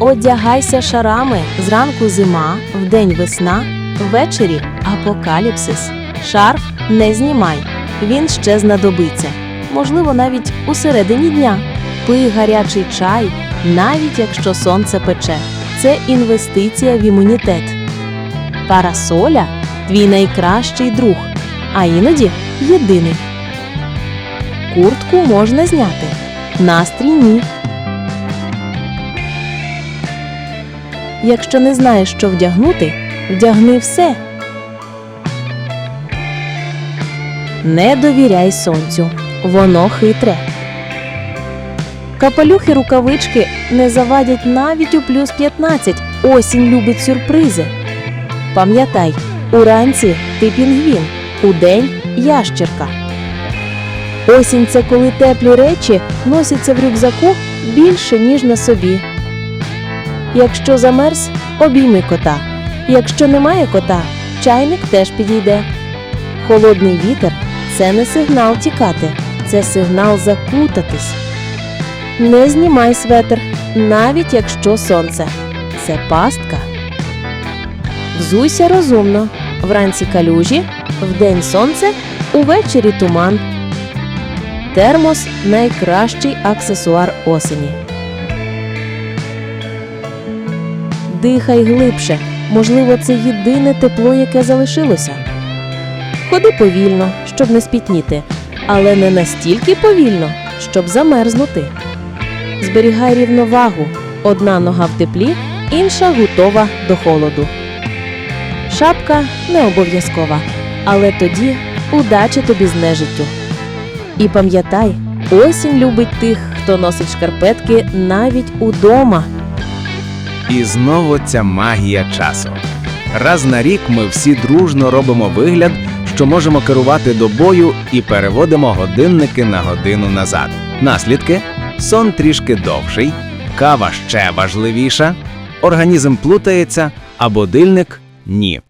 Одягайся шарами, зранку зима, вдень весна, ввечері апокаліпсис. Шарф не знімай, він ще знадобиться. Можливо, навіть у середині дня. Пий гарячий чай, навіть якщо сонце пече. Це інвестиція в імунітет. Парасоля твій найкращий друг, а іноді єдиний. Куртку можна зняти, настрій ні. Якщо не знаєш, що вдягнути, вдягни все. Не довіряй сонцю, воно хитре. Капелюхи рукавички не завадять навіть у плюс 15. Осінь любить сюрпризи. Пам'ятай, уранці ти пінгвін, удень ящерка. Осінь це коли теплі речі носяться в рюкзаку більше, ніж на собі. Якщо замерз, обійми кота. Якщо немає кота, чайник теж підійде. Холодний вітер це не сигнал тікати, це сигнал закутатись. Не знімай светр, навіть якщо сонце. Це пастка. Взуйся розумно. Вранці калюжі, вдень сонце, увечері туман. Термос найкращий аксесуар осені. Дихай глибше. Можливо, це єдине тепло, яке залишилося. Ходи повільно, щоб не спітніти, але не настільки повільно, щоб замерзнути. Зберігай рівновагу. Одна нога в теплі, інша готова до холоду. Шапка не обов'язкова, але тоді удачі тобі з нежиттю. І пам'ятай, осінь любить тих, хто носить шкарпетки навіть удома. І знову ця магія часу. Раз на рік ми всі дружно робимо вигляд, що можемо керувати добою і переводимо годинники на годину назад. Наслідки сон трішки довший, кава ще важливіша, організм плутається, а будильник ні.